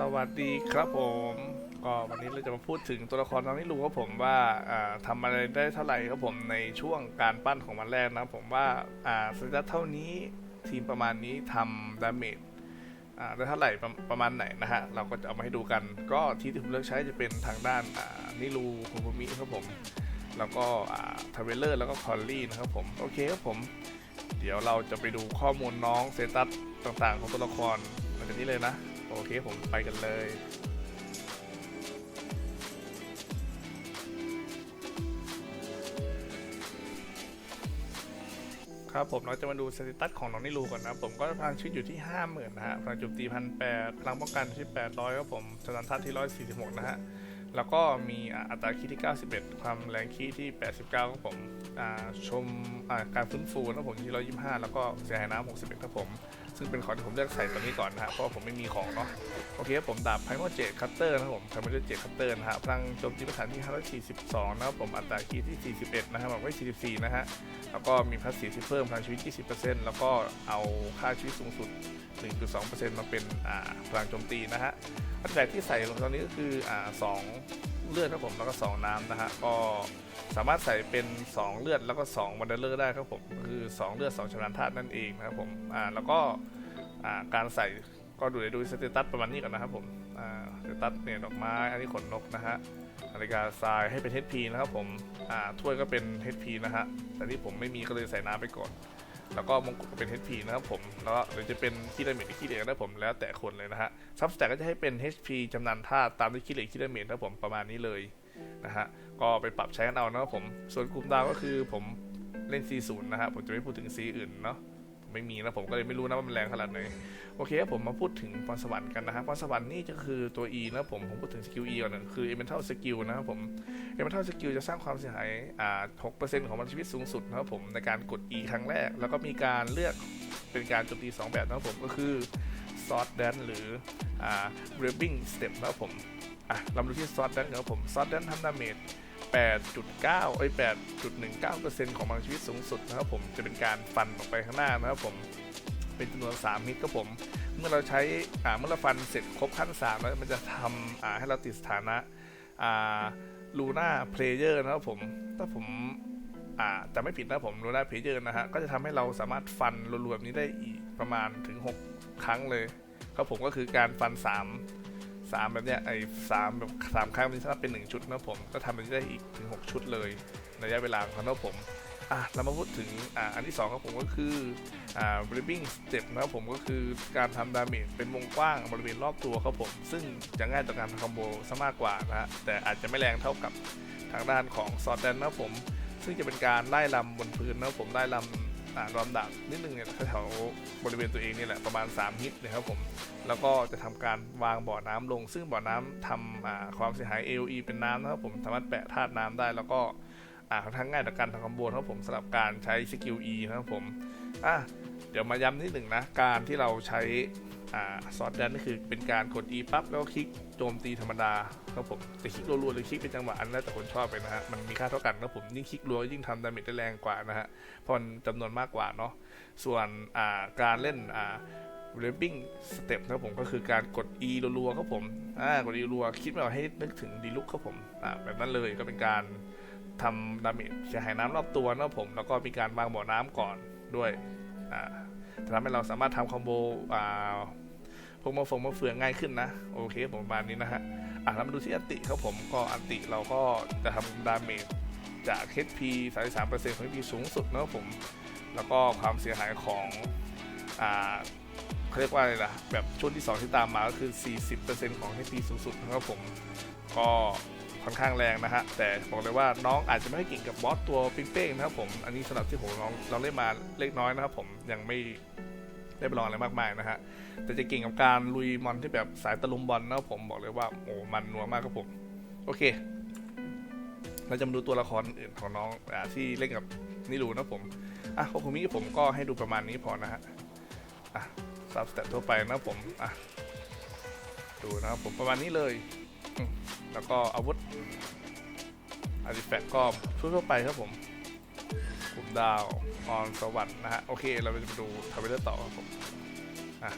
สวัสดีครับผมก็วันนี้เราจะมาพูดถึงตัวละครน้องนี่รู้ครับผมว่าอ่าทำอะไรได้เท่าไหร่ครับผมในช่วงการปั้นของมันแรกนะผมว่าสเตตัสเท่านี้ทีมประมาณนี้ทำดาเมจได้เท่าไหร่ประประมาณไหนนะฮะเราก็จะเอามาให้ดูกัน ก็ที่ที่ผมเลือกใช้จะเป็นทางด้านนิรูโคโมมิครับผม แล้วก็ทาวเวลเลอร์แล้วก็คอลลี่นะครับผมโอเคครับผมเดี๋ยวเราจะไปดูข้อมูลน้องเซตัสต่างๆ ของตัวละครหลังจากนี้เลยนะ โอเคผมไปกันเลยครับผมเราจะมาดูสเตตัสของน้องนิลูก่อนนะผมก็พลังชีวิตอยู่ที่ 50,000นะฮะพลังโจมตีพันแปดพลังป้องกันที่ 800ครับผมสถานทัศน์ที่ 146 นะฮะ แล้วก็มีอัตราคีย์ที่ 91 ความแรงคีย์ที่ 89ครับผมอ่าชมการฟื้นฟูนะครับผมที่ 125 แล้วก็เสียหายน้ำ61ครับผม ซึ่งเป็นของที่ผมเลือกใส่ตัวนี้ก่อนนะฮะเพราะว่าผมไม่มีของเนาะโอเคผมดาบไพโมเจตคัตเตอร์นะครับผมไพโมเจตคัตเตอร์นะฮะพลังโจมตีประฐานที่ 542 นะครับผมอัตราคีที่ 41 นะฮะบอกไว้ 44 นะฮะแล้วก็มีพลัสสีที่เพิ่มพลังชีวิต 20%แล้วก็เอาค่าชีวิตสูงสุด 1.2%มาเป็นอ่าพลังโจมตีนะฮะอันแรกที่ใส่ลงตอนนี้ก็คืออ่าสอง เลือดครับผมแล้วก็ 2 น้ำนะฮะก็สามารถใส่เป็น 2 เลือดแล้วก็2วันเดอร์เลอร์ได้ครับผมคือ 2 เลือด 2ชำนาญธาตุนั่นเองนะครับผมอ่าแล้วก็อ่าการใส่ก็ดูดูสเตตัสประมาณนี้ก่อนนะครับผมอ่าสเตตัสเนี่ยดอกไม้อันนี้ขนนกนะฮะนาฬิกาทรายให้เป็น HP นะครับผมอ่าถ้วยก็เป็น HP นะฮะแต่ที่ผมไม่มีก็เลยใส่น้ำไปก่อน แล้วก็มงกุฎก็เป็น HP นะครับผมแล้วหรือจะเป็นคีย์ดเมจคิดเหล็กก็ได้ผมแล้วแต่คนเลยนะฮะซับสแต็กก็จะให้เป็น HP จำนานธาตุตามด้วยคีย์เล็กคีย์ดเมจนะครับผมประมาณนี้เลยนะฮะก็ไปปรับใช้กันเอานะครับผมส่วนกลุ่มดาวก็คือผมเล่น C0 นะฮะผมจะไม่พูดถึง C อื่นเนาะ ไม่มีนะผมก็เลยไม่รู้นะว่ามันแรงขนาดไหนโอเคครับผมมาพูดถึงพรสวรรค์กันนะฮะพรสวรรค์นี่จะคือตัว E นะผมผมพูดถึงสกิล E ก่อนนะคือ Elemental Skill นะครับผม Elemental Skill จะสร้างความเสียหายอ่า6%ของพลังชีวิตสูงสุดนะครับผมในการกด E ครั้งแรก แล้วก็มีการเลือกเป็นการโจมตี 2 แบบนะครับผมก็คือ Sword Dance หรืออ่า Grabbing Step นะครับผมอะเรามาดูที่ Sword Dance ครับผม Sword Dance ทำดาเมจ 8.9เอ้8.19%ของพลังชีวิตสูงสุดนะครับผมจะเป็นการฟันออกไปข้างหน้านะครับผมเป็นจำนวน3ฮิตครับผม เมื่อเราใช้เมื่อเราฟันเสร็จครบขั้น 3 แล้วมันจะทำให้เราติดสถานะลูน่าเพลเยอร์นะครับผมถ้าผมจะไม่ผิดนะผมลูน่าเพลเยอร์นะฮะก็จะทำให้เราสามารถฟันรัวๆแบบนี้ได้อีกประมาณถึง 6 ครั้งเลยครับผมก็คือการฟัน 3 3แบบเนี้ยไอ้สามแบบสามครั้งมันจะเป็น1ชุดนะผมก็ทำแบบนี้ได้อีกถึง6ชุดเลยในระยะเวลาของนะผมอะเรามาพูดถึงอ่าอันที่2ครับผมก็คืออ่า ribbing step นะครับผมก็คือการทำดาเมจเป็นวงกว้างบริเวณรอบตัวครับผม ซึ่งจะง่ายต่อการทำคอมโบซะมากกว่านะฮะแต่อาจจะไม่แรงเท่ากับทางด้านของซอดแดนนะครับผม ซึ่งจะเป็นการไล่ลำบนพื้นนะครับผมไล่ลำ อ่าลำดับนิดนึงเนี่ยแถวบริเวณตัวเองนี่แหละประมาณ 3 ฮิตนะครับผมแล้วก็จะทำการวางบ่อน้ำลง ซึ่งบ่อน้ำทำอ่าความเสียหาย AOE เป็นน้ำนะครับผมสามารถแปะธาตุน้ำได้แล้วก็ค่อนข้างง่ายต่อการทำคอมโบครับผมสำหรับการใช้สกิล E นะครับผมอะเดี๋ยวมาย้ำนิดหนึ่งนะ การที่เราใช้ ซอสแดนนี่คือเป็นการกด E ปั๊บแล้วก็คลิกโจมตีธรรมดาครับผมจะคลิกรัวๆหรือคลิกเป็นจังหวะอันนั้นแล้วแต่คนชอบไปนะฮะมันมีค่าเท่ากันครับผมยิ่งคลิกรัวยิ่งทำดาเมจได้แรงกว่านะฮะเพราะมันจำนวนมากกว่าเนาะส่วนการเล่นอ่า Rabbing Step นะครับผมก็คือการกด E รัวๆครับผมอ่ากด E รัวคิดไม่ออกให้นึกถึงดีลุกครับผมอ่าแบบนั้นเลยก็เป็นการทำดาเมจเสียหายน้ำรอบตัวนะผม แล้วก็มีการวางบ่อน้ำก่อนด้วยอ่าทำให้เราสามารถทำคอมโบอ่า พวกมะฟงมะเฟืองง่ายขึ้นนะ โอเคผมประมาณนี้นะฮะ อะเรามาดูที่อันติครับผมก็อันติเราก็จะทำดาเมจจาก HP 33%ของ HP สูงสุดนะครับผม แล้วก็ความเสียหายของอ่าเขาเรียกว่าอะไรล่ะ แบบช่วงที่ 2 ที่ตามมาก็คือ 40%ของ HP สูงสุดนะครับผม ก็ค่อนข้างแรงนะฮะ แต่บอกเลยว่าน้องอาจจะไม่ได้เก่งกับบอสตัวเป้งๆนะครับผม อันนี้สำหรับที่ผมลองเราเล่นมาเล็กน้อยนะครับผม ยังไม่ ได้ไปลองอะไรมากมายนะฮะ แต่จะเก่งกับการลุยมอนที่แบบสายตะลุมบอลนะผมบอกเลยว่าโอ้มันนัวมากครับผม โอเค เราจะมาดูตัวละครอื่นของน้องอที่เล่นกับนิรูนะผม อะของผมนี้ผมก็ให้ดูประมาณนี้พอนะฮะ อะซับสเตตทั่วไปนะผม อะ ดูนะครับผมประมาณนี้เลย แล้วก็อาวุธอาร์ติแฟกต์ก็ทั่วๆไปครับผม กลุ่มดาวออนสวรรค์นะฮะ โอเค เราจะมาดูทวเวลเลอร์ต่อครับผมอะ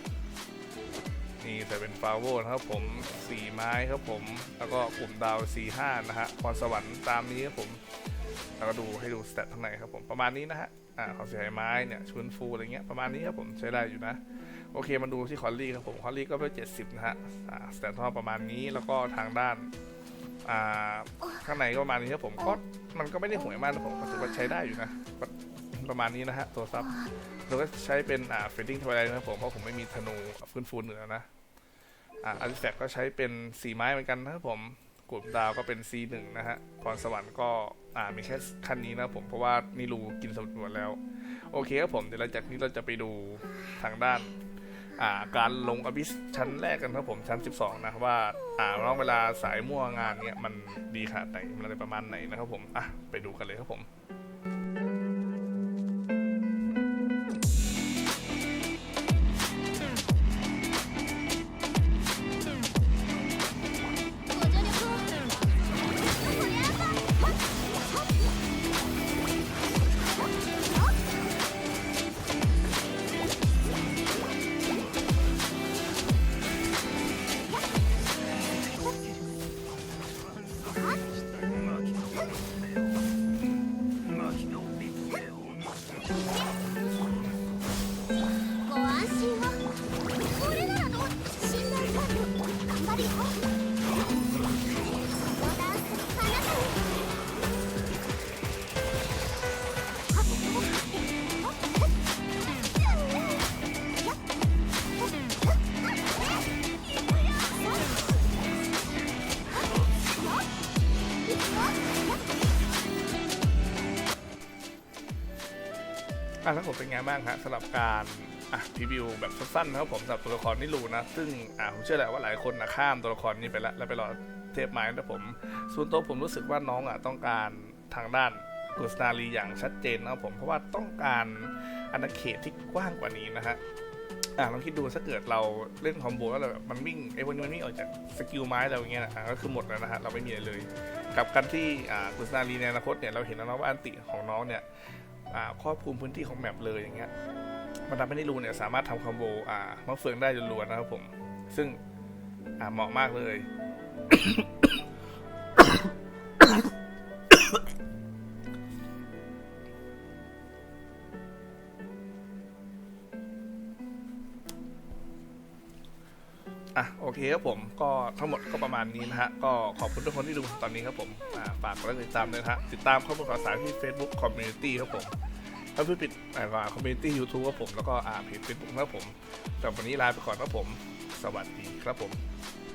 นี่แต่เป็นฟาโวนะครับผมสี่ไม้ครับผม แล้วก็กลุ่มดาวสี่ห้านะฮะพรสวรรค์ตามนี้ครับผมแล้วก็ดูให้ดูสเตตข้างในครับผมประมาณนี้นะฮะอ่าความเสียหายไม้เนี่ยชุนฟูอะไรเงี้ยประมาณนี้ครับผมใช้ได้อยู่นะ โอเคมาดูที่คอลลี่ครับผมคอลลี่ก็เป็นเจ็ดสิบนะฮะอ่าสแตททอประมาณนี้แล้วก็ทางด้าน อ่าข้างในก็ประมาณนี้ครับผมก็มันก็ไม่ได้ห่วยมากนะผมก็ถือว่าใช้ได้อยู่นะประมาณนี้นะฮะตัวซับเราก็ใช้เป็นอ่าเฟดดิ้งทวายไลท์นะผมเพราะผมไม่มีธนูฟื้นฟูเหนือนะอ่าอาร์ติแฟกก็ใช้เป็นสีไม้เหมือนกันนะครับผมกลุ่มดาวก็เป็น C1 นะฮะพรสวรรค์ก็อ่ามีแค่ขั้นนี้นะผมเพราะว่านี่รูกินสมุดหมดแล้ว โอเคครับผมเดี๋ยวหลังจากนี้เราจะไปดูทางด้าน การลงอบิสชั้นแรกกันครับผมชั้น 12 นะว่าอ่าน้องเวลาสายมั่วงานเนี้ยมันดีขนาดไหนมันอะไรประมาณไหนนะครับผมอะไปดูกันเลยครับผม อะแล้วผมเป็นไงบ้างฮะสำหรับการ อะรีวิวแบบสั้นๆนะครับผมสำหรับตัวละครนี่รูนะ ซึ่งอะผมเชื่อแหละว่าหลายคนนะข้ามตัวละครนี้ไปแล้วแล้วไปรอเทพไม้นะผมส่วนตัวผมรู้สึกว่าน้องอะต้องการทางด้านกุสนารีอย่างชัดเจนนะครับผมเพราะว่าต้องการอาณาเขตที่กว้างกว่านี้นะฮะอะลองคิดดูถ้าเกิดเราเล่นคอมโบแล้วเราแบบมันวิ่งไอ้พวกนี้มันวิ่งออกจากสกิลไม้เราอย่างเงี้ยนะอะก็คือหมดแล้วนะฮะเราไม่มีอะไรเลย กับการที่อ่ากุสนารีในอนาคตเนี่ยเราเห็นแล้วนะว่าอันติของน้องเนี่ยอ่าครอบคลุมพื้นที่ของแมปเลยอย่างเงี้ย มันทำให้นิรูเนี่ยสามารถทำคอมโบอ่ามะเฟืองได้ล้วนๆนะครับผม ซึ่งอ่าเหมาะมากเลยอะโอเคครับผมก็ทั้งหมดก็ประมาณนี้นะฮะ ก็ขอบคุณทุกคนที่ดูตอนนี้ครับผมฝากกดติดตามด้วยนะฮะ ติดตามข้อมูลข่าวสารที่ Facebook Community ครับผม ถ้าเพื่อปิดอ่าคอมมูนิตี้ยูทูบครับผม แล้วก็อ่าเพจเฟซบุ๊กครับผมสำหรับวันนี้ลาไปก่อนครับผม สวัสดีครับผม